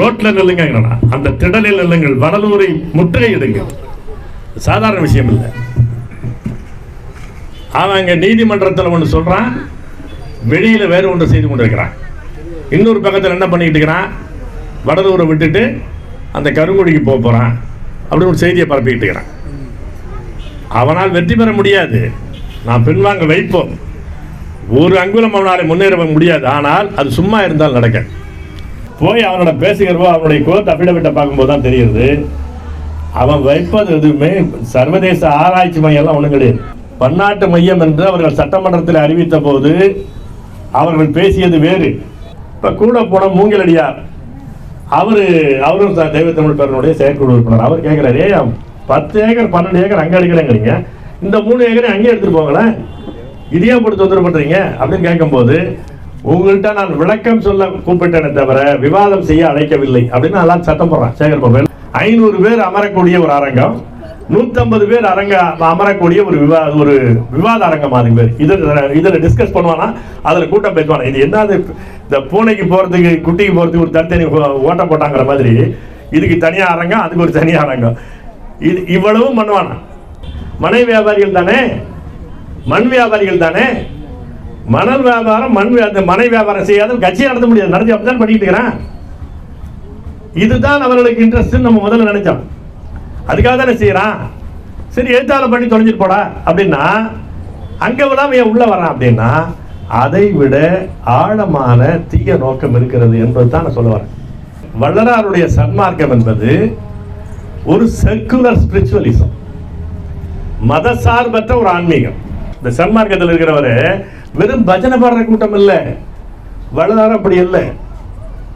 ரோட்ல நில்லுங்க அந்த திடலில் நில்லுங்கள். வடலூரை முற்றுகையிடுங்க சாதாரண விஷயம் இல்லை. அவன் இங்கே நீதிமன்றத்தில் ஒன்று சொல்கிறான் வெளியில் வேறு ஒன்று செய்து கொண்டிருக்கிறான். இன்னொரு பக்கத்தில் என்ன பண்ணிக்கிட்டு இருக்கிறான்? வடலூரை விட்டுட்டு அந்த கருங்குடிக்கு போக போகிறான் அப்படின்னு ஒரு செய்தியை பரப்பிக்கிட்டு இருக்கிறான். அவனால் வெற்றி பெற முடியாது. நான் பின்வாங்க வைப்போம். ஒரு அங்குலம் அவனால் முன்னேற முடியாது. ஆனால் அது சும்மா இருந்தால் நடக்க போய் அவனோட பேசுகிறவோ அவனுடைய கோர்ட் அபிடவிட்டை பார்க்கும்போது தான் தெரியுது. அவன் வைப்பது எதுவுமே சர்வதேச ஆராய்ச்சி மையம் எல்லாம் ஒன்றும் கிடையாது பன்னாட்டு மையம் என்று அவர்கள் சட்டமன்றத்தில் அறிவித்த போது அவர்கள் பேசியது வேறு. இப்போ கூட போன மூங்கிலடியார் அவர் அவரும் த- தெய்வ தமிழ் பேரனுடைய செயற்குழு உறுப்பினர். அவர் கேட்குறாரு ஏன் பத்து ஏக்கர் பன்னெண்டு ஏக்கர் அங்க எடுக்கிறேங்கிறீங்க இந்த மூணு ஏக்கரை அங்கேயே எடுத்துகிட்டு போங்களேன். இதையே போட்டு தொந்தரவு பண்ணுறீங்க அப்படின்னு கேட்கும்போது உங்கள்கிட்ட நான் விளக்கம் சொல்ல கூப்பிட்டேனே தவிர விவாதம் செய்ய அழைக்கவில்லை. அப்படின்னு எல்லாம் சட்டம் போடுறான். சேகர் பாபு. ஐநூறு பேர் அமரக்கூடிய ஒரு அரங்கம். நூத்தம்பது பேர் அரங்க அமரக்கூடிய ஒரு விவா ஒரு விவாத அரங்கம் அது பேர் இதில் இதில் டிஸ்கஸ் பண்ணுவானா? அதில் கூட்டம் பேசுவானா இது என்னது? இந்த பூனைக்கு போகிறதுக்கு குட்டிக்கு போகிறதுக்கு ஒரு தனித்தனி ஓ- போட்டாங்கிற மாதிரி. இதுக்கு தனியாக அரங்கம் அதுக்கு ஒரு தனியாக அரங்கம். இது இவ்வளவும் பண்ணுவானா? மனை வியாபாரிகள் தானே? மண் வியாபாரிகள் தானே? மணல் வியாபாரம் மண் மனை வியாபாரம் செய்யாத கட்சி நடத்த முடியாது. நடத்தி அப்படிதான் பண்ணிட்டு இருக்கிறேன். இதுதான் அவர்களுக்கு இன்ட்ரெஸ்ட் நம்ம முதல்ல நினைச்சோம். அதுக்காக தானே செய்யறான். சரி எழுத்தாளர் பண்ணி தொலைஞ்சிட்டு போடா. அப்படின்னா அங்க விடாம ஏன் உள்ள வரான் அப்படின்னா அதை விட ஆழமான தீய நோக்கம் இருக்கிறது என்பது தான் நான் சொல்ல வரேன். வள்ளலாருடைய சன்மார்க்கம் என்பது ஒரு செக்குலர் ஸ்பிரிச்சுவலிசம் மதசார்பற்ற ஒரு ஆன்மீகம். இந்த சன்மார்க்கத்தில் இருக்கிறவரு வெறும் பஜனை பாடுற கூட்டம் இல்லை. வள்ளலார் அப்படி இல்லை.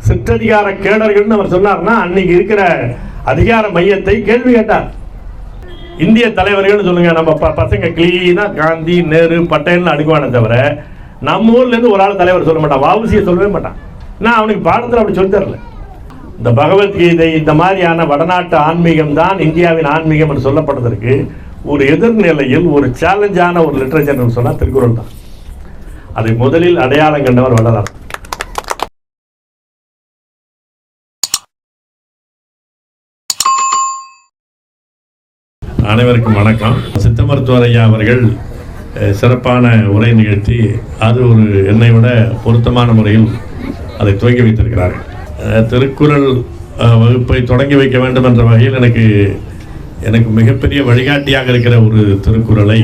சிற்றதிகார கேடர்கள்னு அவர் சொன்னார்னா அன்னைக்கு இருக்கிற அதிகார மையத்தை கேள்வி கேட்டார். இந்திய தலைவர்கள்னு சொல்லுங்க நம்ம ப- பசங்க கிளீனா காந்தி நேரு பட்டேல்னு அடுக்குவானே தவிர நம்ம ஊர்ல இருந்து ஒரு ஆள் தலைவர் சொல்ல மாட்டான் வாவுசியை சொல்லவே மாட்டான். நான் அவனுக்கு பாடத்தில் அப்படி சொல்லி தரல இந்த பகவத்கீதை இந்த மாதிரியான வடநாட்டு ஆன்மீகம் தான் இந்தியாவின் ஆன்மீகம் என்று சொல்லப்படுவதற்கு ஒரு எதிர்நிலையில் ஒரு சேலஞ்சான ஒரு லிட்ரேச்சர் சொன்னால் திருக்குறள் தான். அதை முதலில் அடையாளம் கண்டவர் வள்ளலார். அனைவருக்கும் வணக்கம். சித்த மருத்துவர் ஐயா அவர்கள் சிறப்பான உரை நிகழ்த்தி அது ஒரு என்னை விட பொருத்தமான முறையில் அதை துவங்கி வைத்திருக்கிறார்கள். திருக்குறள் வகுப்பை தொடங்கி வைக்க வேண்டும் என்ற வகையில் எனக்கு எனக்கு மிகப்பெரிய வழிகாட்டியாக இருக்கிற ஒரு திருக்குறளை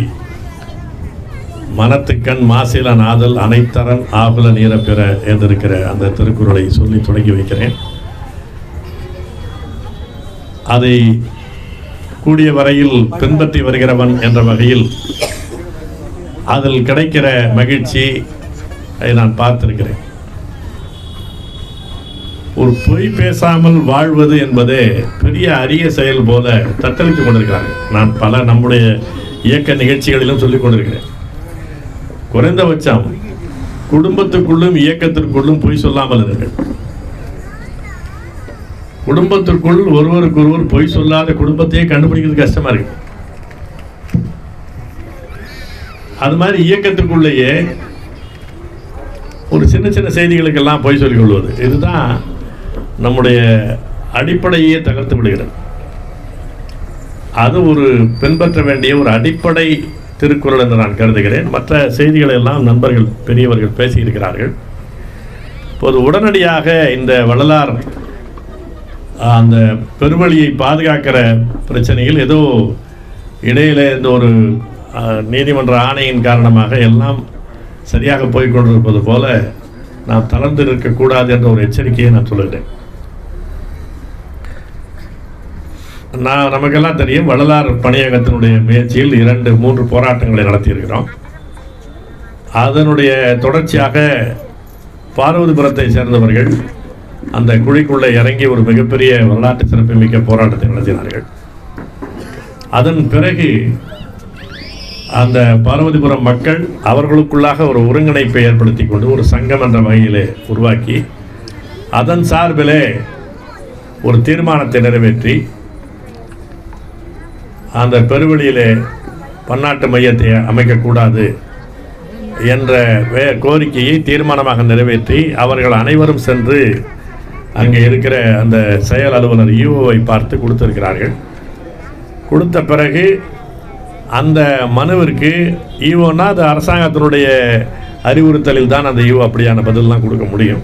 மனத்துக்கண் மாசில நாதல் அனைத்தரன் ஆகுல நீர பெற என்றிருக்கிற அந்த திருக்குறளை சொல்லி தொடங்கி வைக்கிறேன். அதை கூடிய வரையில் பின்பற்றி வருகிறவன் என்ற வகையில் அதில் கிடைக்கிற மகிழ்ச்சி அதை நான் பார்த்திருக்கிறேன். ஒரு பொய் பேசாமல் வாழ்வது என்பதே பெரிய அரிய செயல் போல தத்தளித்துக் கொண்டிருக்கிறார்கள். நான் பல நம்முடைய இயக்க நிகழ்ச்சிகளிலும் சொல்லிக் கொண்டிருக்கிறேன். குறைந்தபட்சம் குடும்பத்துக்குள்ளும் இயக்கத்திற்குள்ளும் பொய் சொல்லாமல் இருங்கள். குடும்பத்திற்குள் ஒருவருக்கொருவர் பொய் சொல்லாத குடும்பத்தையே கண்டுபிடிக்கிறது கஷ்டமா இருக்கு. அது மாதிரி இயக்கத்திற்குள்ளேயே ஒரு சின்ன சின்ன செய்திகளுக்கெல்லாம் பொய் சொல்லிக் கொள்வது. இதுதான் நம்முடைய அடிப்படையே தகர்த்து விடுகிறது. அது ஒரு பின்பற்ற வேண்டிய ஒரு அடிப்படை திருக்குறள் என்று நான் கருதுகிறேன். மற்ற செய்திகளை எல்லாம் நண்பர்கள் பெரியவர்கள் பேசியிருக்கிறார்கள். இப்போது உடனடியாக இந்த வள்ளலார் அந்த பெருவழியை பாதுகாக்கிற பிரச்சனையில் ஏதோ இடையில இந்த ஒரு நீதிமன்ற ஆணையின் காரணமாக எல்லாம் சரியாக போய்கொண்டிருப்பது போல நாம் தளர்ந்து இருக்கக்கூடாது என்ற ஒரு எச்சரிக்கையை நான் சொல்லுகிறேன். நான் நமக்கெல்லாம் தெரியும் வள்ளலார் பணியகத்தினுடைய முயற்சியில் இரண்டு மூன்று போராட்டங்களை நடத்தியிருக்கிறோம். அதனுடைய தொடர்ச்சியாக பார்வதிபுரத்தை சேர்ந்தவர்கள் அந்த குழிக்குள்ளே இறங்கி ஒரு மிகப்பெரிய வரலாற்று சிறப்புமிக்க போராட்டத்தை நடத்தினார்கள். அதன் பிறகு அந்த பார்வதிபுரம் மக்கள் அவர்களுக்குள்ளாக ஒரு ஒருங்கிணைப்பை ஏற்படுத்தி கொண்டு ஒரு சங்கம் என்ற வகையிலே உருவாக்கி அதன் சார்பிலே ஒரு தீர்மானத்தை நிறைவேற்றி அந்த பெருவெளியிலே பன்னாட்டு மையத்தை அமைக்கக்கூடாது என்ற வே கோரிக்கையை தீர்மானமாக நிறைவேற்றி அவர்கள் அனைவரும் சென்று அங்கே இருக்கிற அந்த செயல் அலுவலர் யூஓவை பார்த்து கொடுத்திருக்கிறார்கள். கொடுத்த பிறகு அந்த மனுவிற்கு ஈவோனா அது அரசாங்கத்தினுடைய அறிவுறுத்தலில் தான் அந்த ஈவோ அப்படியான பதிலெலாம் கொடுக்க முடியும்.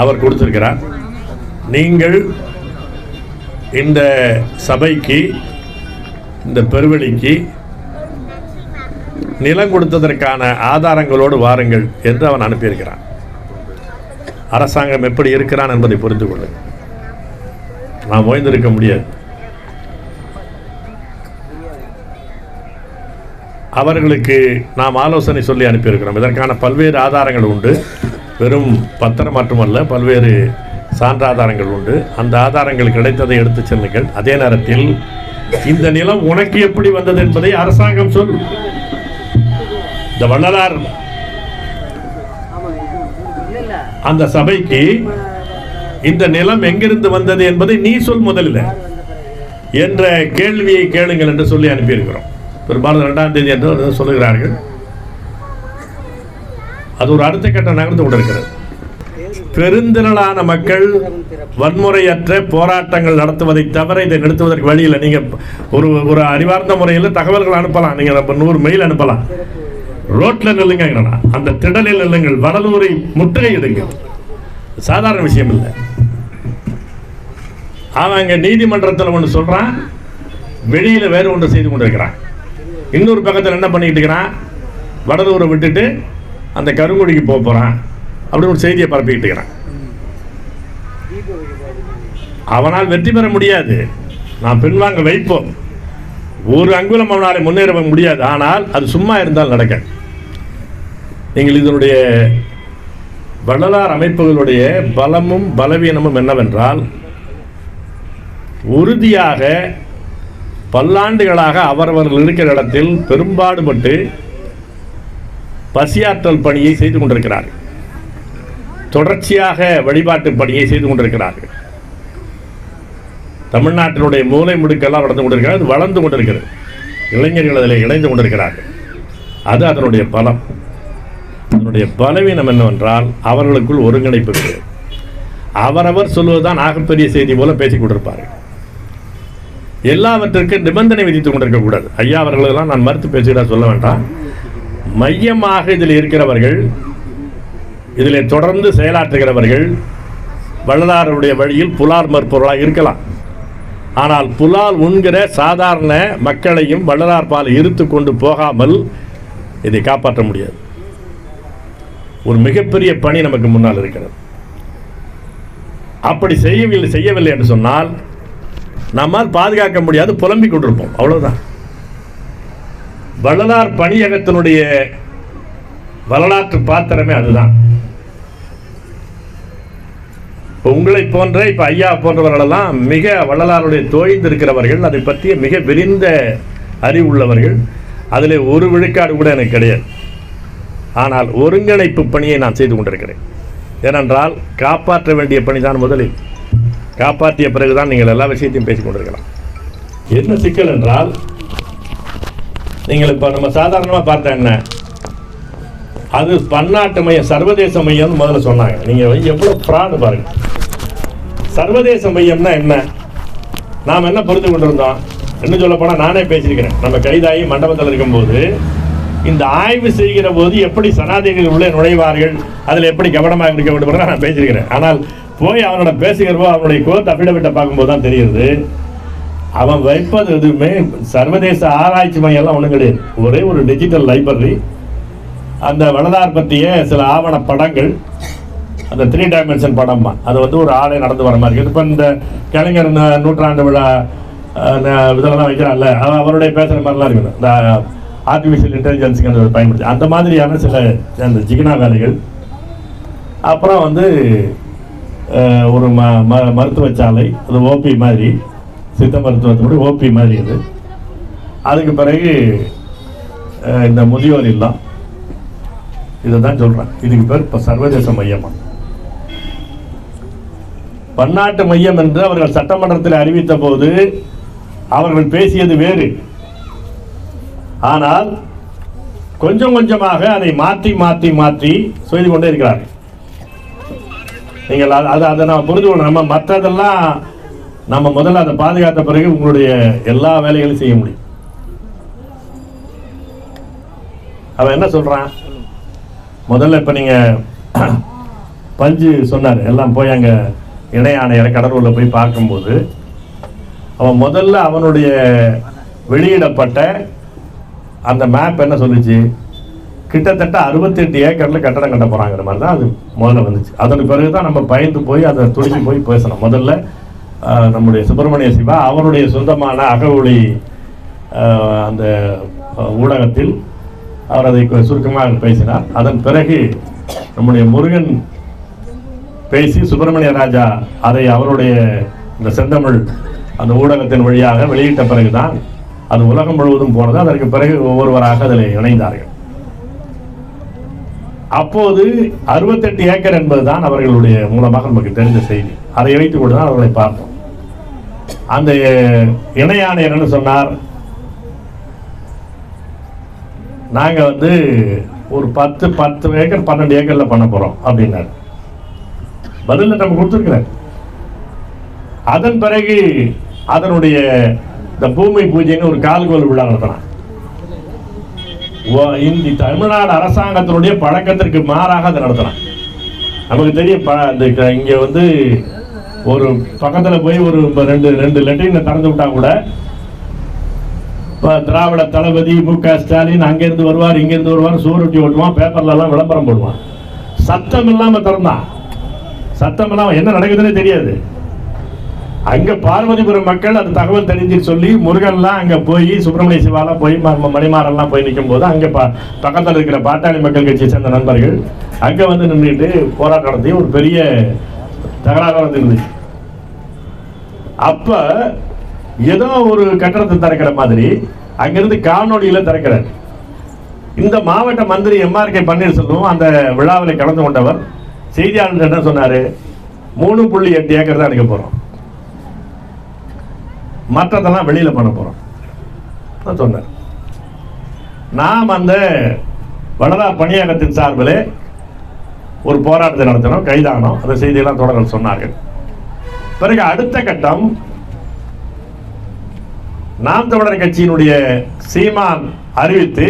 அவர் கொடுத்துருக்கிறார். நீங்கள் இந்த சபைக்கு இந்த பெருவெளிக்கு நிலம் கொடுத்ததற்கான ஆதாரங்களோடு வாருங்கள் என்று அவன் அனுப்பியிருக்கிறான். அரசாங்கம் எப்படி இருக்கிறான் என்பதை புரிந்து கொள்ளுங்கள் நாம் ஓய்ந்திருக்க முடியாது. அவர்களுக்கு நாம் ஆலோசனை சொல்லி அனுப்பியிருக்கிறோம். இதற்கான பல்வேறு ஆதாரங்கள் உண்டு. வெறும் பத்திரம் மட்டுமல்ல பல்வேறு சான்றாதாரங்கள் உண்டு. அந்த ஆதாரங்கள் கிடைத்ததை எடுத்துச் செல்லுங்கள். அதே நேரத்தில் இந்த நிலம் உனக்கு எப்படி வந்தது என்பதை அரசாங்கம் சொல். இந்த வள்ளலார் அந்த சபைக்கு இந்த நிலம் எங்கிருந்து வந்தது என்பதை நீ சொல் முதலில் என்ற கேள்வியை கேளுங்கள் என்று சொல்லி அனுப்பியிருக்கிறோம். பெரும்பாலும் ரெண்டாம் தேதி என்று சொல்லுகிறார்கள். அது ஒரு அடுத்த கட்ட நகர்ந்து கொண்டிருக்கிறது. பெருந்திரளான மக்கள் வன்முறையற்ற போராட்டங்கள் நடத்துவதை தவிர இதை நிறுத்துவதற்கு வழி இல்லை. நீங்கள் ஒரு ஒரு அறிவார்ந்த முறையில் தகவல்கள் அனுப்பலாம். நீங்கள் நம்ம நூறு மெயில் அனுப்பலாம். ரோட்டில் நில்லுங்க அந்த திடலில் நில்லுங்கள். வடலூரை முற்றுகையிடுங்கள் சாதாரண விஷயம் இல்லை. அவன் அங்கே நீதிமன்றத்தில் ஒன்று சொல்கிறான் வெளியில் வேறு ஒன்று செய்து கொண்டிருக்கிறான். இன்னொரு பக்கத்தில் என்ன பண்ணிக்கிட்டு இருக்கிறான்? வடலூரை விட்டுட்டு அந்த கருங்குடிக்கு போக போகிறான் அப்படின்னு ஒரு செய்தியை பரப்பிக்கிட்டு இருக்கிறான். அவனால் வெற்றி பெற முடியாது. நாம் பின்வாங்க வைப்போம். ஒரு அங்குலம் அவனாலே முன்னேற முடியாது. ஆனால் அது சும்மா இருந்தால் நடக்க நீங்கள் இதனுடைய வள்ளலார் அமைப்புகளுடைய பலமும் பலவீனமும் என்னவென்றால் உறுதியாக பல்லாண்டுகளாக அவரவர்கள் இருக்கிற இடத்தில் பெரும்பாடுபட்டு பசியாற்றல் பணியை செய்து கொண்டிருக்கிறார்கள். தொடர்ச்சியாக வழிபாட்டு பணியை செய்து கொண்டிருக்கிறார்கள். தமிழ்நாட்டினுடைய மூலை முடுக்கெல்லாம் வளர்ந்து கொண்டிருக்கிறது வளர்ந்து கொண்டிருக்கிறது. இளைஞர்கள் அதில் இணைந்து கொண்டிருக்கிறார்கள். அது அதனுடைய பலம். அதனுடைய பலவீனம் என்னவென்றால் அவர்களுக்குள் ஒருங்கிணைப்பு கிடையாது அவரவர் சொல்வதுதான் ஆகப்பெரிய செய்தி போல பேசிக் கொண்டிருப்பார்கள். எல்லாவற்றிற்கும் நிபந்தனை விதித்துக் கொண்டிருக்கக்கூடாது ஐயா அவர்களெல்லாம் நான் மறுத்து பேசுகிறா சொல்ல வேண்டாம். மையமாக இதில் இருக்கிறவர்கள் இதில் தொடர்ந்து செயலாற்றுகிறவர்கள் வள்ளலாருடைய வழியில் புலார் மறுப்பவர்களாக இருக்கலாம். ஆனால் புலால் உண்கிற சாதாரண மக்களையும் வள்ளலார் பால் இருத்து கொண்டு போகாமல் இதை காப்பாற்ற முடியாது. ஒரு மிகப்பெரிய பணி நமக்கு முன்னால் இருக்கிறது. அப்படி செய்யவில்லை செய்யவில்லை என்று சொன்னால் நம்மால் பாதுகாக்க முடியாது புலம்பிக் கொண்டிருப்போம். அவ்வளவுதான். வள்ளலார் பணியகத்தினுடைய வரலாற்று பாத்திரமே அதுதான் இப்போ உங்களை போன்ற இப்போ ஐயா போன்றவர்களெல்லாம் மிக வள்ளலாருடைய தோய்ந்து இருக்கிறவர்கள் அதை பற்றிய மிக விரிந்த அறிவுள்ளவர்கள் அதில் ஒரு விழுக்காடு கூட எனக்கு கிடையாது. ஆனால் ஒருங்கிணைப்பு பணியை நான் செய்து கொண்டிருக்கிறேன். ஏனென்றால் காப்பாற்ற வேண்டிய பணி தான் முதலில். காப்பாற்றிய பிறகுதான் நீங்கள் எல்லா விஷயத்தையும் பேசிக் கொண்டிருக்கலாம். என்ன சிக்கல் என்றால் நீங்கள் இப்போ நம்ம சாதாரணமாக பார்த்தா என்ன? அது பன்னாட்டு மையம் சர்வதேச மையம்னு முதல்ல சொன்னாங்க. நீங்கள் எவ்வளோ ஃப்ராடு பாருங்கள் சர்வதேச மையம்னா என்ன? நாம் என்ன பொறுத்து கொண்டிருந்தோம்? இன்னும் சொல்ல போனால் நானே பேசியிருக்கிறேன். நம்ம கைதாகி மண்டபத்தில் இருக்கும்போது இந்த ஆய்வு செய்கிற போது எப்படி சனாதிகள் உள்ளே நுழைவார்கள் அதில் எப்படி கவனமாக இருக்க வேண்டும் என்று நான் பேசியிருக்கிறேன். ஆனால் போய் அவனோட பேசுகிறப்போ அவனுடைய கோர்ட் அஃபிடவிட்டை பார்க்கும்போது தான் தெரியுது அவன் வைப்பது எதுவுமே சர்வதேச ஆராய்ச்சி மையம்லாம் ஒன்றும் கிடையாது. ஒரே ஒரு டிஜிட்டல் லைப்ரரி அந்த வனதார் பற்றிய சில ஆவண படங்கள் அந்த த்ரீ டைமென்ஷன் படம். அது வந்து ஒரு ஆளே நடந்து வர மாதிரி இருக்குது இப்போ இந்த கலைஞர் ந- நூற்றாண்டு விழா இதெல்லாம் வைக்கிறான்ல அவருடைய பேசுகிற மாதிரிலாம் இருக்குது. இந்த ஆர்டிஃபிஷியல் இன்டெலிஜென்ஸுங்கிறத பயன்படுத்தி அந்த மாதிரியான சில அந்த ஜிகினா வேலைகள். அப்புறம் வந்து ஒரு ம ம மருத்துவச்சாலை அது ஓபி மாதிரி சித்த மருத்துவத்தோடு ஓபி மாதிரி அது. அதுக்கு பிறகு இந்த முதியோர் இல்லம். இதை தான் சொல்கிறேன் இதுக்கு பேர் இப்போ சர்வதேச மையமாக பன்னாட்டு மையம் என்று அவர்கள் சட்டமன்றத்தில் அறிவித்த போது அவர்கள் பேசியது வேறு. ஆனால் கொஞ்சம் கொஞ்சமாக அதை மாற்றி மாற்றி மாற்றி செய்து கொண்டே இருக்கிறார்கள். நீங்கள் அது அதை அதை நம்ம புரிஞ்சுக்கணும் நம்ம மற்றதெல்லாம் நம்ம முதல்ல அதை பாதுகாத்த பிறகு உங்களுடைய எல்லா வேலைகளையும் செய்ய முடியும். அவன் என்ன சொல்கிறான் முதல்ல இப்போ நீங்கள் பஞ்சு சொன்னார். எல்லாம் போய் அங்கே இணை கடலூரில் போய் பார்க்கும்போது அவன் முதல்ல அவனுடைய வெளியிடப்பட்ட அந்த மேப் என்ன சொல்லுச்சு? கிட்டத்தட்ட அறுபத்தெட்டு ஏக்கரில் கட்டடம் கட்ட போகிறாங்கிற மாதிரி தான் அது முதல்ல வந்துச்சு. அதன் பிறகு தான் நம்ம பயந்து போய் அதை துடிச்சு போய் பேசணும் முதல்ல நம்முடைய சுப்பிரமணிய சிவா அவருடைய சொந்தமான அகவொளி அந்த ஊடகத்தில் அவர் அதை சுருக்கமாக பேசினார். அதன் பிறகு நம்முடைய முருகன் பேசி சுப்பிரமணிய ராஜா அதை அவருடைய இந்த செந்தமிழ் அந்த ஊடகத்தின் வழியாக வெளியிட்ட பிறகுதான் அது உலகம் முழுவதும் போனது. அதற்கு பிறகு ஒவ்வொருவராக அதில் இணைந்தார்கள். அப்போது அறுபத்தெட்டு ஏக்கர் என்பதுதான் அவர்களுடைய மூலமாக நமக்கு தெரிந்த செய்தி. அதை வைத்துக் கொண்டு தான் அவர்களை பார்த்தோம். அந்த இணை என்ன சொன்னார்? நாங்கள் வந்து ஒரு பத்து பத்து ஏக்கர் பன்னெண்டு ஏக்கரில் பண்ண போகிறோம் அப்படின்னாரு. பதில் நம்ம கொடுத்துருக்கிறார் அதன் பிறகு அதனுடைய இந்த பூமி பூஜைன்னு ஒரு கால்கோல் விழா நடத்தினான் ஓ- இந்த தமிழ்நாடு அரசாங்கத்தினுடைய பழக்கத்திற்கு மாறாக அதை நடத்தினான் நமக்கு தெரியும் ப- இந்த இங்க வந்து ஒரு பக்கத்துல போய் ஒரு ரெண்டு ரெண்டு லெட்டரினை திறந்து விட்டா கூட இப்போ திராவிட தளபதி மு க ஸ்டாலின் அங்கிருந்து வருவார் இங்கிருந்து வருவார் சூரட்டி ஓட்டுவான் பேப்பர்ல எல்லாம் விளம்பரம் போடுவான். சத்தம் இல்லாம திறந்தான் சத்தம் இல்லாம என்ன நடக்குதுன்னு தெரியாது. அங்க பார்வதிபுரம் மக்கள் அந்த தகவல் தெரிஞ்சு சொல்லி முருகன்லாம் அங்க போய் சுப்பிரமணிய சிவாலாம் போய் ம- மணிமாறன்லாம் போய் நிற்கும் போது அங்க ப- பக்கத்தில் இருக்கிற பாட்டாளி மக்கள் கட்சியை சேர்ந்த நண்பர்கள் அங்க வந்து நின்றுட்டு போராட்டம் நடத்தி ஒரு பெரிய தகராறு வந்துருந்துச்சு அப்ப ஏதோ ஒரு கட்டடத்தை திறக்கிற மாதிரி அங்கிருந்து காணொளியில திறக்கிறார். இந்த மாவட்ட மந்திரி எம்ஆர்கே பன்னீர்செல்வம் அந்த விழாவில் கலந்து கொண்டவர். செய்தியாளர் என்ன சொன்னாரு? மூணு புள்ளி எட்டு ஏக்கர் தான் அடிக்க போறோம். மற்றதெல்லாம் வெளியில பண்ண போறோம். சொன்னார். நாம் அந்த வனதா பணியகத்தின் சார்பில் ஒரு போராட்டத்தை நடத்தினோம் கைதானோம். அந்த செய்தியெல்லாம் தொடர்கள் சொன்னார்கள். பிறகு அடுத்த கட்டம் நாம் தமிழர் கட்சியினுடைய சீமான் அறிவித்து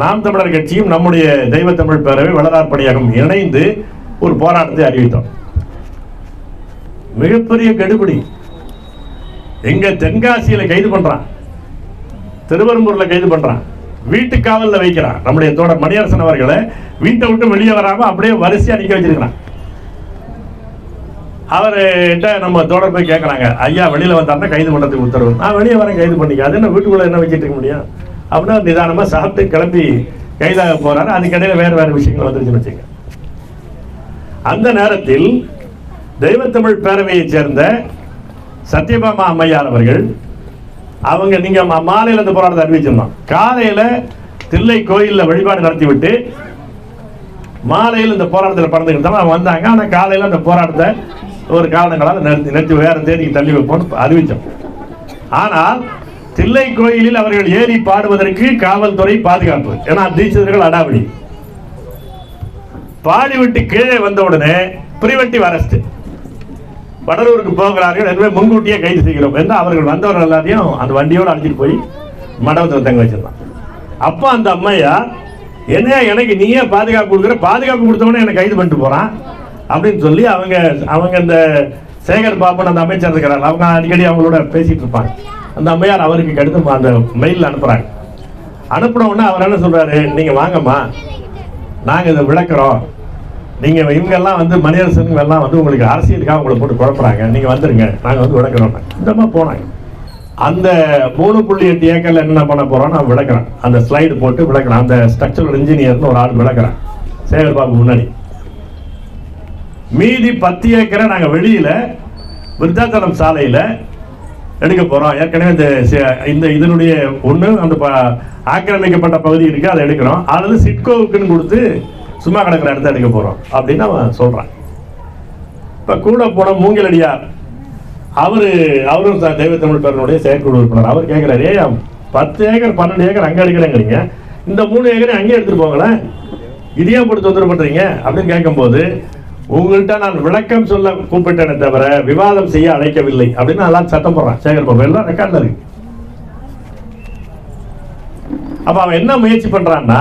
நாம் தமிழர் கட்சியும் நம்முடைய தெய்வ தமிழ் பேரவை வளரார் பணியகம் இணைந்து ஒரு போராட்டத்தை அறிவித்தோம். மிகப்பெரிய கெடுபிடி. எங்க தென்காசியில கைது பண்றான். திருவெரும்பூர்ல கைது பண்றான். வீட்டு காவலில் வைக்கிறான். நம்முடைய தோட மணியரசன் அவர்களை வீட்டை விட்டு வெளியே வராம அப்படியே வரிசையா நிக்க வச்சிருக்கிறான். அவர்கிட்ட நம்ம தோடர் போய் கேட்குறாங்க ஐயா வெளியில் வந்தாருன்னா கைது பண்ணுறதுக்கு உத்தரவு. நான் வெளியே வரேன் கைது பண்ணிக்க. அது என்ன வீட்டுக்குள்ளே என்ன வச்சுட்டு இருக்க முடியும்? அப்படின்னா நிதானமாக சாப்பிட்டு கிளம்பி கைதாக போகிறாரு அதுக்கிடையில வேற வேற விஷயங்கள் வந்துருச்சுன்னு வச்சுங்க அந்த நேரத்தில் தெய்வத்தமிழ் பேரவையைச் சேர்ந்த சத்யபாமா அம்மையார் அவர்கள் அவங்க நீங்க மா- மாலையில இந்த போராட்டத்தை அறிவிச்சிருந்தோம். காலையில தில்லை கோயில்ல வழிபாடு நடத்திவிட்டு மாலையில் இந்த போராட்டத்தில் பறந்துக்கிட்டு அவங்க வந்தாங்க. ஆனால் காலையில் அந்த போராட்டத்தை ஒரு காரணங்களால் நிறுத்தி நிறுத்தி வேற தேதிக்கு தள்ளி வைப்போம்னு அறிவிச்சோம். ஆனால் தில்லை கோயிலில் அவர்கள் ஏறி பாடுவதற்கு காவல்துறை பாதுகாப்பு. ஏன்னா தீட்சிதர்கள் அடாவடி. பாடிவிட்டு கீழே வந்த உடனே பிரிவென்டிவ் வடலூருக்கு போகிறார்கள் எனவே முன்கூட்டியே கைது செய்கிறோம் என்று அவர்கள் வந்தவர்கள் எல்லாத்தையும் அந்த வண்டியோடு அழைச்சிட்டு போய் மண்டபத்தில் தங்க வச்சிருந்தான் அப்போ அந்த அம்மையா என்ன எனக்கு நீயே பாதுகாப்பு கொடுக்குற? பாதுகாப்பு கொடுத்தவொடனே என்னை கைது பண்ணிட்டு போகிறான் அப்படின்னு சொல்லி அவங்க அவங்க இந்த சேகர் பாபன் அந்த அமைச்சர் இருக்கிறார் அவங்க அடிக்கடி அவங்களோட பேசிகிட்டு இருப்பாங்க. அந்த அம்மையார் அவருக்கு கடிதம் அந்த மெயில் அனுப்புகிறாங்க அனுப்புன உடனே அவர் என்ன சொல்கிறாரு நீங்கள் வாங்கம்மா. நாங்கள் இதை விளக்குறோம். நீங்கள் இவங்கெல்லாம் வந்து மணியரசன் எல்லாம் வந்து உங்களுக்கு அரசியலுக்காக உங்களை போட்டு குழப்புறாங்க. நீங்கள் வந்துடுங்க நாங்கள் வந்து விளக்குறோம் இந்தமா போனாங்க. அந்த மூணு புள்ளி எட்டு ஏக்கரில் என்ன பண்ண போகிறோம் நான் விளக்குறேன். அந்த ஸ்லைடு போட்டு விளக்குறேன். அந்த ஸ்ட்ரக்சரல் இன்ஜினியர்னு ஒரு ஆள் விளக்குறேன். சேகர் பாபு முன்னாடி. மீதி பத்து ஏக்கரை நாங்கள் வெளியில் விருத்தாச்சலம் சாலையில் எடுக்க போறோம். ஏற்கனவே இந்த இந்த இதனுடைய ஒண்ணு அந்த ப- ஆக்கிரமிக்கப்பட்ட பகுதி இருக்கு அதை எடுக்கிறோம். அல்லது சிட்கோவுக்குன்னு கொடுத்து சும்மா கிடக்கிற இடத்த எடுக்க போறோம் அப்படின்னு அவன் சொல்றான். இப்ப கூட போன மூங்கிலடியார் அவரு அவரும் தெய்வத்தமிழ் பேரனுடைய செயற்குழு உறுப்பினர். அவர் கேட்கிறாரு ஏன் பத்து ஏக்கர் பன்னெண்டு ஏக்கர் அங்கே எடுக்கிறேங்கிறீங்க இந்த மூணு ஏக்கரை அங்கேயே எடுத்துட்டு போங்களேன். இதையே போட்டு தொந்தரவு பண்றீங்க அப்படின்னு கேட்கும்போது உங்கள்கிட்ட நான் விளக்கம் சொல்ல கூப்பிட்டேனே தவிர விவாதம் செய்ய அழைக்கவில்லை. அப்படின்னு எல்லாம் சட்டம் போடுறான். சேகர் பாபு எல்லாம் ரெக்கார்ட்ல இருக்கு. அப்ப அவன் என்ன முயற்சி பண்றான்னா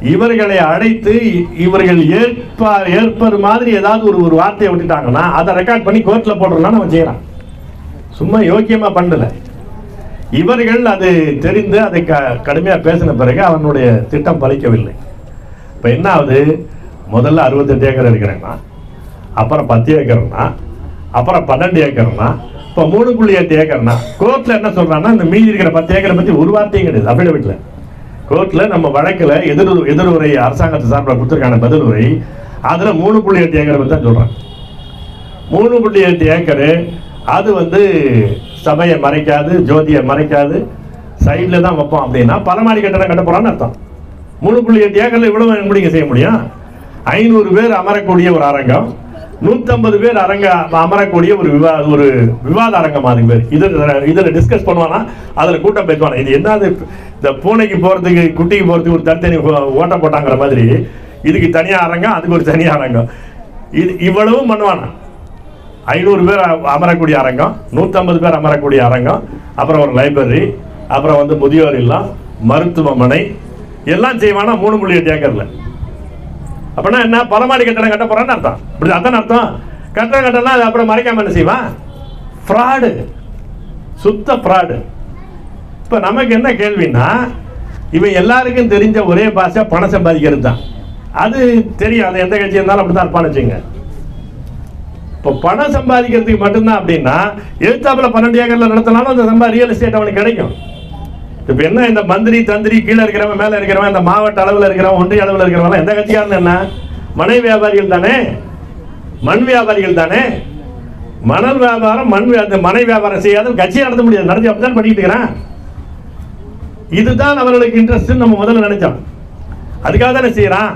இவர்களை அழைத்து இவர்கள் ஏற்பா ஏற்பது மாதிரி ஏதாவது ஒரு ஒரு வார்த்தையை விட்டுட்டாங்கன்னா அதை ரெக்கார்ட் பண்ணி கோர்ட்டில் போடுறதுனால அவன் செய்யறான். சும்மா யோக்கியமா பண்ணல. இவர்கள் அது தெரிந்து அதை க கடுமையாக பேசின பிறகு அவனுடைய திட்டம் பலிக்கவில்லை. இப்போ என்ன ஆகுது? முதல்ல அறுபத்தெட்டு ஏக்கர் இருக்கிறேன்னா அப்புறம் பத்து ஏக்கர்னா அப்புறம் பன்னெண்டு ஏக்கர்னா இப்போ மூணு புள்ளி எட்டு ஏக்கர்னா கோர்ட்டில் என்ன சொல்கிறான்னா இந்த மீதி இருக்கிற பத்து ஏக்கரை பற்றி ஒரு வார்த்தையும் கிடையாது. அபிடவிட்ல கோர்ட்டில் நம்ம வழக்கில் எதிர் எதிர்வுரை அரசாங்கத்தை சார்பில் கொடுத்துருக்கான பதிலுரை அதில் மூணு புள்ளி எட்டு ஏக்கரை பற்றி தான் சொல்கிறாங்க மூணு புள்ளி எட்டு ஏக்கரு அது வந்து சபையை மறைக்காது ஜோதியை மறைக்காது சைடில் தான் வைப்போம் அப்படின்னா பல மாடி கட்டணம் கட்ட போகிறான்னு அர்த்தம். மூணு புள்ளி எட்டு ஏக்கரில் இவ்வளோ முடிங்க செய்ய முடியும்? ஐநூறு பேர் அமரக்கூடிய ஒரு அரங்கம். நூத்தம்பது பேர் அரங்க அமரக்கூடிய ஒரு விவா ஒரு விவாத அரங்கம் அது பேர் இதில் இதில் டிஸ்கஸ் பண்ணுவானா? அதில் கூட்டம் பேசுவானா இது என்னது? இந்த பூனைக்கு போகிறதுக்கு குட்டிக்கு போகிறதுக்கு ஒரு தனித்தனி ஓட்ட போட்டாங்கிற மாதிரி. இதுக்கு தனியாக அரங்கம் அதுக்கு ஒரு தனியாக அரங்கம். இது இவ்வளவும் பண்ணுவானா? ஐநூறு பேர் அமரக்கூடிய அரங்கம் நூற்றம்பது பேர் அமரக்கூடிய அரங்கம் அப்புறம் ஒரு லைப்ரரி அப்புறம் வந்து முதியோர் இல்லம் மருத்துவமனை எல்லாம் செய்வானா? மூணு புள்ளி எட்டு ஏக்கரில். அப்படின்னா என்ன பலமாடி கட்டணம் கட்ட போறான்னு அர்த்தம். இப்படி அதான் அர்த்தம். கட்டணம் கட்டணம் அது அப்புறம் மறைக்காம என்ன செய்வான் ஃப்ராடு சுத்த ஃப்ராடு இப்போ நமக்கு என்ன கேள்வின்னா இவன் எல்லாருக்கும் தெரிஞ்ச ஒரே பாஷை பணம் சம்பாதிக்கிறது தான். அது தெரியும் அது எந்த கட்சி இருந்தாலும் அப்படி தான் இருப்பான்னு வச்சுங்க இப்போ பணம் சம்பாதிக்கிறதுக்கு மட்டும்தான் அப்படின்னா எழுத்தாப்புல பன்னெண்டு ஏக்கரில் நடத்தினாலும் அந்த சம்பா ரியல் எஸ்டேட் அவனுக்கு கிடைக்கும். இப்போ என்ன இந்த மந்திரி தந்திரி கீழே இருக்கிறவன் மேலே இருக்கிறவன் இந்த மாவட்ட அளவில் இருக்கிறவன் ஒன்றிய அளவில் இருக்கிறவன் எந்த கட்சிக்காரன் என்ன? மனை வியாபாரிகள் தானே? மண் வியாபாரிகள் தானே? மணல் வியாபாரம் மண் மனை வியாபாரம் செய்யாத கட்சியை நடத்த முடியாது. நடத்தி அப்படிதான் பண்ணிட்டு இருக்கிறான். இதுதான் அவர்களுக்கு இன்ட்ரெஸ்ட் நம்ம முதல்ல நினைச்சோம். அதுக்காக தானே செய்யறான்.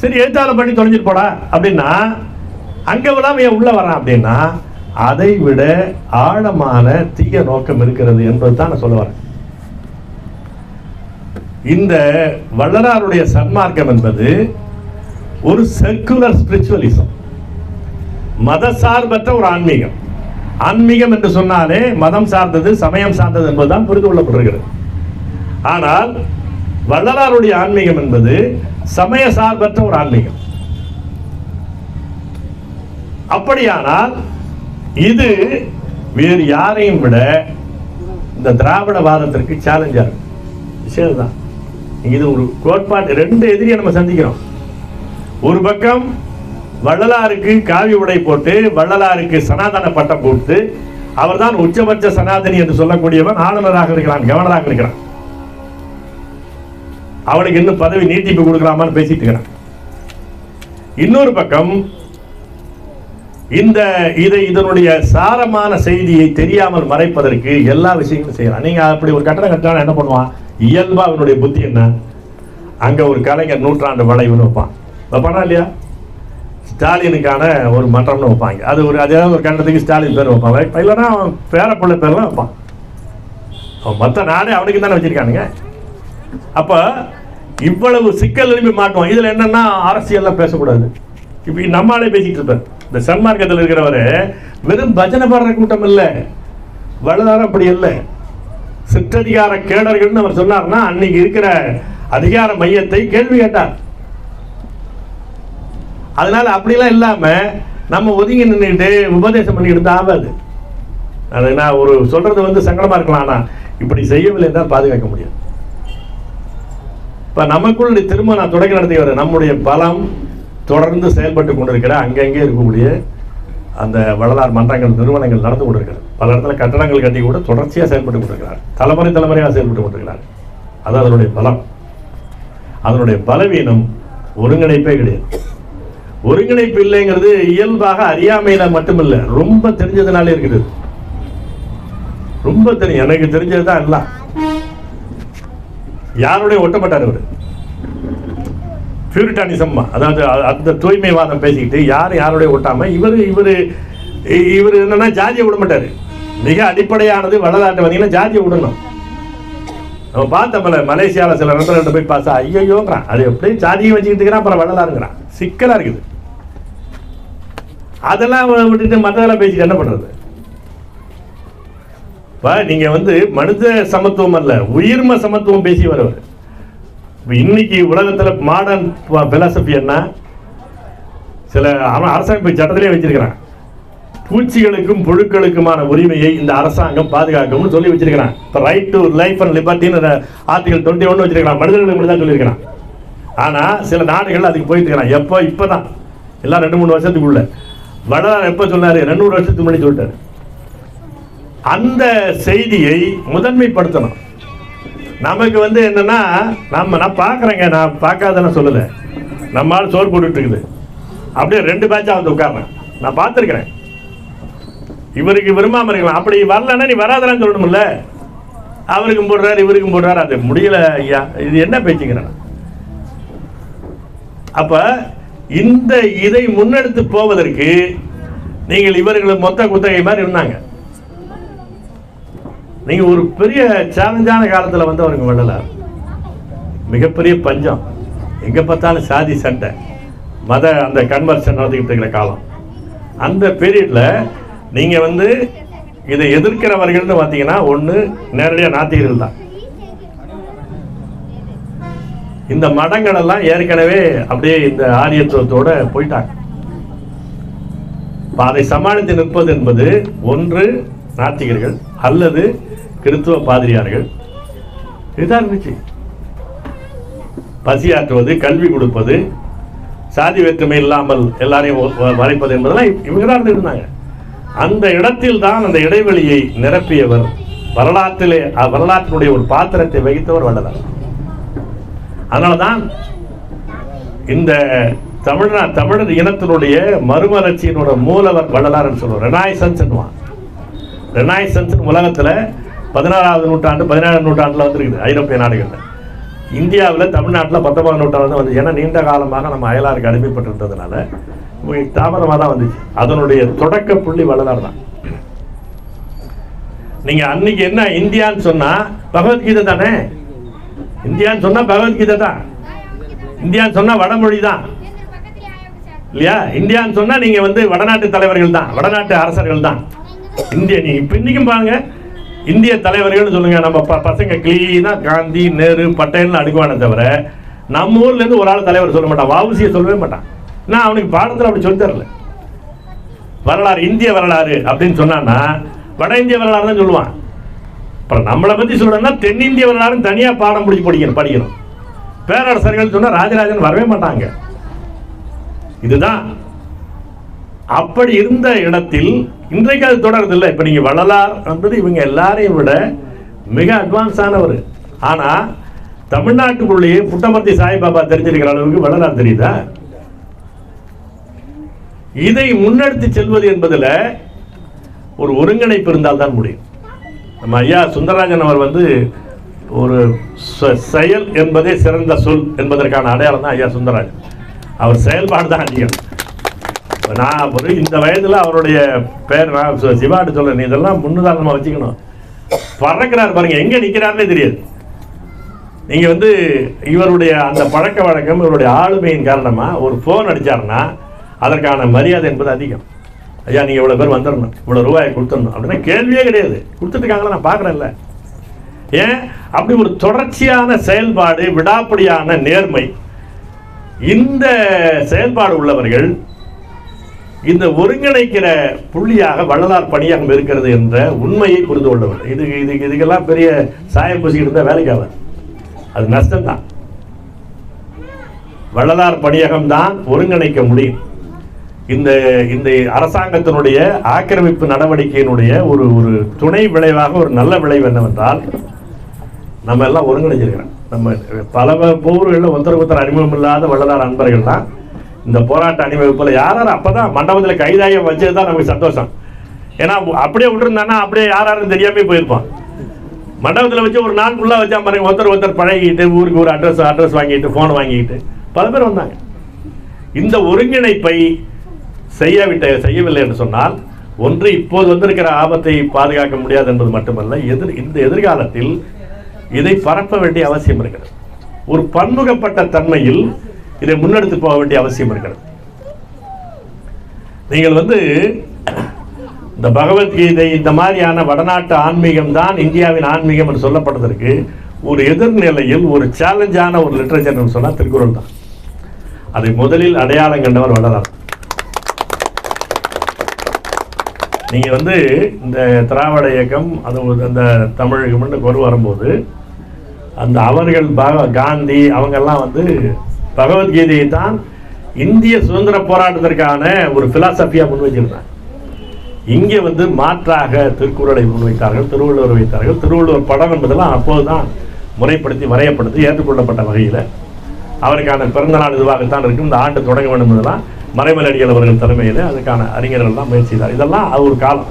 சரி எழுத்தாளர் பண்ணி தொலைஞ்சிட்டு போடா. அப்படின்னா அங்க விடாம ஏன் உள்ள வரான் அப்படின்னா அதை விட ஆழமான தீய நோக்கம் இருக்கிறது என்பது தான் நான் சொல்ல வரேன். இந்த வள்ளலாருடைய சன்மார்க்கம் என்பது ஒரு செக்குலர் ஸ்பிரிச்சுவலிசம் மதசார்பற்ற ஒரு ஆன்மீகம். ஆன்மீகம் என்று சொன்னாலே மதம் சார்ந்தது சமயம் சார்ந்தது என்பதுதான் புரிந்து கொள்ளப்படுகிறது ஆனால் வள்ளலாருடைய ஆன்மீகம் என்பது சமய சார்பற்ற ஒரு ஆன்மீகம். அப்படியானால் இது வேறு யாரையும் விட இந்த திராவிட வாதத்திற்கு சேலஞ்சாக இருக்கும் விஷயம் தான் இது ஒரு கோட்பாடு ரெண்டு எதிரியை நம்ம சந்திக்கிறோம். ஒரு பக்கம் வள்ளலாருக்கு காவி உடை போட்டு வள்ளலாருக்கு சனாதன பட்டம் கொடுத்து அவர்தான் உச்சபட்ச சனாதனி என்று சொல்லக்கூடியவன் ஆளுநராக இருக்கிறான் கவர்னராக இருக்கிறான். அவனுக்கு இன்னும் பதவி நீட்டிப்பு கொடுக்கலாமான்னு பேசிட்டு இருக்கிறான். இன்னொரு பக்கம் இந்த இதை இதனுடைய சாரமான செய்தியை தெரியாமல் மறைப்பதற்கு எல்லா விஷயங்களும் செய்யலாம். நீங்க அப்படி ஒரு கட்டணம் கட்டினா என்ன பண்ணுவான்? இயல்பா அவனுடைய புத்தி என்ன? அங்க ஒரு கலைஞர் நூற்றாண்டு வளைவுன்னு வைப்பான். வைப்பானா இல்லையா? ஸ்டாலினுக்கான ஒரு மன்றம்னு வைப்பாங்க. அது ஒரு அதே ஒரு கண்டத்துக்கு ஸ்டாலின் பேர் வைப்பான். இல்லைன்னா அவன் பேரப்பிள்ளை பேர்லாம் வைப்பான். அவன் மற்ற நாடே அவனுக்கு தானே வச்சிருக்கானுங்க. அப்போ இவ்வளவு சிக்கல் எழுப்பி மாட்டோம் இதில் என்னென்னா அரசியல்லாம் பேசக்கூடாது. இப்போ நம்மளே பேசிகிட்டு இருப்பார். இந்த சன்மார்க்கத்தில் இருக்கிறவர் வெறும் பஜனை பாடுற கூட்டம் இல்லை. வலுதாரம் அப்படி இல்லை. சிற்றதிகார கேடர்கள்னு அவர் சொன்னார்னா அன்னைக்கு இருக்கிற அதிகார மையத்தை கேள்வி கேட்டார். அதனால அப்படிலாம் இல்லாம நம்ம ஒதுங்கி நின்றுட்டு உபதேசம் பண்ணிக்கிட்டு தான் ஆகாது அது நான் ஒரு சொல்றது வந்து சங்கடமா இருக்கலாம் ஆனா இப்படி செய்யவில்லை தான் பாதுகாக்க முடியாது. இப்போ நமக்குள் திரும்ப நான் தொடக்க நடத்தி வரேன் நம்முடைய பலம் தொடர்ந்து செயல்பட்டு கொண்டிருக்கிற அங்கங்கே இருக்கக்கூடிய அந்த வள்ளலார் மன்றங்கள் நிறுவனங்கள் நடந்து கொண்டிருக்கிறது. பல இடத்துல கட்டடங்கள் கட்டி கூட தொடர்ச்சியாக செயல்பட்டு கொண்டிருக்கிறார். தலைமுறை தலைமுறையாக செயல்பட்டு கொண்டிருக்கிறார். அது அதனுடைய பலம். அதனுடைய பலவீனம் ஒருங்கிணைப்பே கிடையாது. ஒருங்கிணைப்பு இல்லைங்கிறது இயல்பாக அறியாமையில மட்டுமில்லை ரொம்ப தெரிஞ்சதுனாலே இருக்குது. ரொம்ப தெரியும் எனக்கு தெரிஞ்சது தான் எல்லாம். யாருடைய ஒட்டப்பட்டார் இவர் பியூரிட்டானிசம் அதாவது அந்த தூய்மைவாதம் பேசிக்கிட்டு யார் யாருடைய ஒட்டாம இவர் இவர் இவர் என்னன்னா ஜாதியை விட மாட்டாரு மிக அடிப்படையானது வடநாட்டு வந்தீங்கன்னா ஜாதியை விடணும். நம்ம பார்த்தப்பல மலேசியாவில் சில இடத்துல போய் பாசா ஐயோங்கிறான் அது எப்படி ஜாதியை வச்சுக்கிட்டு இருக்கிறான் அப்புறம் வள்ளலாருங்கிறான். சிக்கலா இருக்குது. அதெல்லாம் விட்டுட்டு மற்றதெல்லாம் பேசிட்டு என்ன பண்றது? இப்போ நீங்கள் வந்து மனித சமத்துவம் அல்ல உயிர்ம சமத்துவம் பேசி வருவார். இப்போ இன்னைக்கு உலகத்துல மாடர்ன் பிலாசபி என்ன? சில அவன் அரசமைப்பு சட்டத்திலே வச்சிருக்கிறான். பூச்சிகளுக்கும் புழுக்களுக்குமான உரிமையை இந்த அரசாங்கம் பாதுகாக்கும்னு சொல்லி வச்சிருக்கிறான் இப்போ ரைட் டு லைஃப் அண்ட் லிபர்ட்டின்னு ஆர்டிகல் டுவெண்ட்டி ஒன்று வச்சிருக்கிறான் மனிதர்களுக்கு மட்டும் தான் சொல்லியிருக்கிறான் ஆனால் சில நாடுகள் அதுக்கு போயிட்டு இருக்கிறான் எப்போ? இப்போ தான் எல்லாம் ரெண்டு மூணு வருஷத்துக்குள்ள. வடலார் எப்போ சொன்னார்? ரெண்டு மூணு வருஷத்துக்கு முன்னாடி சொல்லிட்டாரு. அந்த செய்தியை முதன்மைப்படுத்தணும். நமக்கு வந்து என்னன்னா நம்ம நான் பார்க்குறேங்க. நான் பார்க்காதன்னு சொல்லலை. நம்மளால் சோறு போட்டுட்டு இருக்குது. அப்படியே ரெண்டு பேட்சாக வந்து உட்காரேன் நான் பார்த்துருக்குறேன். இவருக்கு விரும்பாம இருக்கலாம். அப்படி வரலன்னா நீ வராதலான்னு சொல்லணும்ல. அவருக்கும் போடுறாரு இவருக்கும் போடுறாரு. அது முடியல ஐயா. இது என்ன பேச்சுங்கிறேன் அப்ப இந்த இதை முன்னெடுத்து போவதற்கு நீங்கள் இவர்கள் மொத்த குத்தகை மாதிரி இருந்தாங்க. நீங்க ஒரு பெரிய சேலஞ்சான வந்து அவருங்க வள்ளலார். மிகப்பெரிய பஞ்சம். எங்க பார்த்தாலும் சாதி சண்டை. மத அந்த கன்வர்ஷன் நடத்திக்கிட்டு இருக்கிற காலம். அந்த பீரியட்ல நீங்க வந்து இதை எதிர்க்கிறவர்கள்னு பார்த்தீங்கன்னா ஒன்று நேரடியாக நாத்திகர்கள் தான். இந்த மடங்கள் எல்லாம் ஏற்கனவே அப்படியே இந்த ஆரியத்துவத்தோட போயிட்டாங்க. அதை சமாளித்து நிற்பது என்பது ஒன்று நாத்திகர்கள் அல்லது கிறித்துவ பாதிரியார்கள். இதுதான் இருந்துச்சு பசியாற்றுவது கல்வி கொடுப்பது சாதி வேற்றுமை இல்லாமல் எல்லாரையும் வரைப்பது என்பதெல்லாம் இவங்க தான் இருந்தாங்க அந்த இடத்தில் தான் அந்த இடைவெளியை நிரப்பியவர். வரலாற்றிலே அ- வரலாற்றினுடைய ஒரு பாத்திரத்தை வகித்தவர் வள்ளலார். அதனால தான் இந்த தமிழ்நா தமிழர் இனத்தினுடைய மறுமலர்ச்சியினோட மூலவர் வள்ளலார்னு சொல்லுவோம் ரெனாய்சன்ஸ் ரெனாய்சன்ஸ் உலகத்தில் பதினாறாவது நூற்றாண்டு பதினேழாம் நூற்றாண்டில் வந்துருக்குது ஐரோப்பிய நாடுகளில். இந்தியாவில் தமிழ்நாட்டில் பத்தொன்பதாம் நூற்றாண்டு வந்து ஏன்னா நீண்ட காலமாக நம்ம அயலாருக்கு அடிமைப்பட்டிருந்ததுனால தாமதமாக தான் வந்துச்சு. அதனுடைய தொடக்க புள்ளி வள்ளலார் தான். நீங்க அன்னைக்கு என்ன இந்தியான்னு சொன்னா பகவத்கீதை தானே? இந்தியான்னு சொன்னா பகவத்கீதை தான். இந்தியான்னு சொன்னா வடமொழி தான். இல்லையா? இந்தியான்னு சொன்னா நீங்க வந்து வடநாட்டு தலைவர்கள் தான். வடநாட்டு அரசர்கள் தான். இந்திய நீங்க இப்ப இன்னைக்கும் பாருங்க. இந்திய தலைவர்கள்னு சொல்லுங்க. நம்ம ப- பசங்க கிளீனா காந்தி நேரு பட்டேல்னு அடுக்குவானே தவிர நம்ம ஊர்ல இருந்து ஒரு ஆள் தலைவர் சொல்ல மாட்டான். வாவுசியை சொல்லவே மாட்டான். நான் அவனுக்கு பாடத்தில் அப்படி சொல்லி தரல வரலாறு இந்திய வரலாறு அப்படின்னு சொன்னான்னா வட இந்திய வரலாறு தான் சொல்லுவான். அப்புறம் நம்மளை பற்றி சொல்லணும்னா தென்னிந்திய வரலாறுன்னு தனியாக பாடம் பிடிச்சி படிக்கணும் படிக்கணும். பேரரசர்கள் சொன்னால் ராஜராஜன் வரவே மாட்டாங்க. இதுதான். அப்படி இருந்த இடத்தில் இன்றைக்கு அது தொடருது இல்லை இப்போ நீங்கள் வள்ளலார் என்பது இவங்க எல்லாரையும் விட மிக அட்வான்ஸானவர் ஆனால் தமிழ்நாட்டுக்குள்ளேயே புட்டமர்த்தி சாய்பாபா தெரிஞ்சிருக்கிற அளவுக்கு வள்ளலார் தெரியுதா? இதை முன்னெடுத்து செல்வது என்பதில் ஒரு ஒருங்கிணைப்பு இருந்தால் தான் முடியும். நம்ம ஐயா சுந்தரராஜன் அவர் வந்து ஒரு செயல் என்பதே சிறந்த சொல் என்பதற்கான அடையாளம் தான் ஐயா சுந்தரராஜன். அவர் செயல்பாடு தான் அதிகம். இப்போ நான் ஒரு இந்த வயதில் அவருடைய பேர் நான் சிவாட்டு சொல்கிறேன் இதெல்லாம் முன்னுதாரணமாக வச்சுக்கணும். பறக்கிறார் பாருங்க. எங்கே நிற்கிறாருன்னே தெரியாது. நீங்கள் வந்து இவருடைய அந்த பழக்க வழக்கம் இவருடைய ஆளுமையின் காரணமாக ஒரு ஃபோன் அடித்தாருன்னா அதற்கான மரியாதை என்பது அதிகம். ஐயா நீங்கள் இவ்வளோ பேர் வந்துடணும் இவ்வளோ ரூபாயை கொடுத்துடணும் அப்படின்னா கேள்வியே கிடையாது. கொடுத்துட்டுருக்காங்களா நான் பார்க்குறேன்ல. ஏன்? அப்படி ஒரு தொடர்ச்சியான செயல்பாடு விடாப்படியான நேர்மை. இந்த செயல்பாடு உள்ளவர்கள் இந்த ஒருங்கிணைக்கிற புள்ளியாக வள்ளலார் பணியகம் இருக்கிறது என்ற உண்மையை புரிந்து கொள்ளவர் இது இது இதுக்கெல்லாம் பெரிய சாயம் பூசிக்கிட்டு இருந்தால் வேலைக்கு ஆகாது. அது நஷ்டம்தான். வள்ளலார் பணியகம் தான் ஒருங்கிணைக்க முடியும். இந்த இந்த அரசாங்கத்தினுடைய ஆக்கிரமிப்பு நடவடிக்கையினுடைய ஒரு ஒரு துணை விளைவாக ஒரு நல்ல விளைவு என்னவென்றால் நம்ம எல்லாம் ஒருங்கிணைஞ்சிருக்கிறோம். நம்ம பல போர்களில் ஒருத்தர் ஒருத்தர் அனுபவம் இல்லாத வள்ளலார் அன்பர்கள் தான் இந்த போராட்ட அணிவகுப்பில் யார் அப்போ தான் மண்டபத்தில் கைதாயம் வச்சது தான் நமக்கு சந்தோஷம். ஏன்னா அப்படியே விட்டுருந்தானா அப்படியே யார் யாரும் தெரியாமே போயிருப்பான் மண்டபத்தில் வச்சு ஒரு நாள் ஃபுல்லாக வச்சா பாருங்க ஒருத்தர் ஒருத்தர் பழகிட்டு ஊருக்கு ஒரு அட்ரஸ் அட்ரஸ் வாங்கிட்டு ஃபோன் வாங்கிட்டு பல பேர் வந்தாங்க. இந்த ஒருங்கிணைப்பை செய்யவிட்ட செய்யவில்லை என்று சொன்னால் ஒன்று இப்போது வந்திருக்கிற ஆபத்தை பாதுகாக்க முடியாது என்பது மட்டுமல்ல எதிர் இந்த எதிர்காலத்தில் இதை பரப்ப வேண்டிய அவசியம் இருக்கிறது. ஒரு பன்முகப்பட்ட தன்மையில் இதை முன்னெடுத்து போக வேண்டிய அவசியம் இருக்கிறது. நீங்கள் வந்து இந்த பகவத்கீதை இந்த மாதிரியான வடநாட்டு ஆன்மீகம் தான் இந்தியாவின் ஆன்மீகம் என்று சொல்லப்படுவதற்கு ஒரு எதிர்நிலையில் ஒரு சேலஞ்சான ஒரு லிட்ரேச்சர் சொன்னால் திருக்குறள் தான். அதை முதலில் அடையாளம் கண்டவர் வள்ளலார். நீங்கள் வந்து இந்த திராவிட இயக்கம் அது அந்த தமிழகம்னு கொண்டு வரும்போது அந்த அவர்கள் பக காந்தி அவங்கெல்லாம் வந்து பகவத்கீதையை தான் இந்திய சுதந்திர போராட்டத்திற்கான ஒரு ஃபிலாசபியாக முன் வச்சிருந்தாங்க. இங்கே வந்து மாற்றாக திருக்குறளை முன்வைத்தார்கள் திருவள்ளுவர் வைத்தார்கள். திருவள்ளுவர் படம் என்பதெல்லாம் அப்போது தான் முறைப்படுத்தி வரையப்படுத்தி ஏற்றுக்கொள்ளப்பட்ட வகையில் அவருக்கான பிறந்த நாள் இதுவாகத்தான் இருக்கும். இந்த ஆண்டு தொடங்க வேண்டும் என்பதெல்லாம் மறைமலடிகள் அவர்கள் தலைமையில் அதுக்கான அறிஞர்கள்லாம் முயற்சி செய்தார். இதெல்லாம் அது ஒரு காலம்.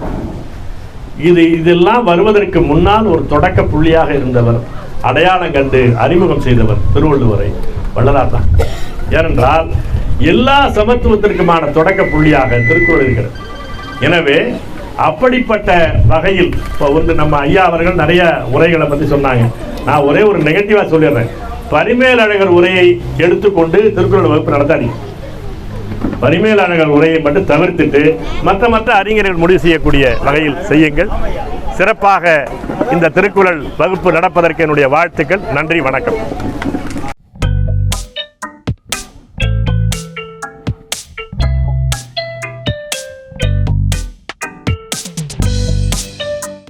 இது இதெல்லாம் வருவதற்கு முன்னால் ஒரு தொடக்க புள்ளியாக இருந்தவர் அடையாளம் கண்டு அறிமுகம் செய்தவர் திருவள்ளுவரை வள்ளலார் தான். ஏனென்றால் எல்லா சமத்துவத்திற்குமான தொடக்க புள்ளியாக திருக்குறள் இருக்கிறது. எனவே அப்படிப்பட்ட வகையில் இப்போ வந்து நம்ம ஐயா அவர்கள் நிறைய உரைகளை பற்றி சொன்னாங்க. நான் ஒரே ஒரு நெகட்டிவாக சொல்லிடுறேன். பரிமேலழகர் உரையை எடுத்துக்கொண்டு திருக்குறள் வகுப்பு நடத்தாதீங்க. பரிமேலழகர் உரையை மட்டும் தவிர்த்துட்டு மற்ற மற்ற அறிஞர்கள் முடிவு செய்யக்கூடிய வகையில் செய்யுங்கள். சிறப்பாக இந்த திருக்குறள் வகுப்பு நடப்பதற்கு என்னுடைய வாழ்த்துக்கள். நன்றி வணக்கம்.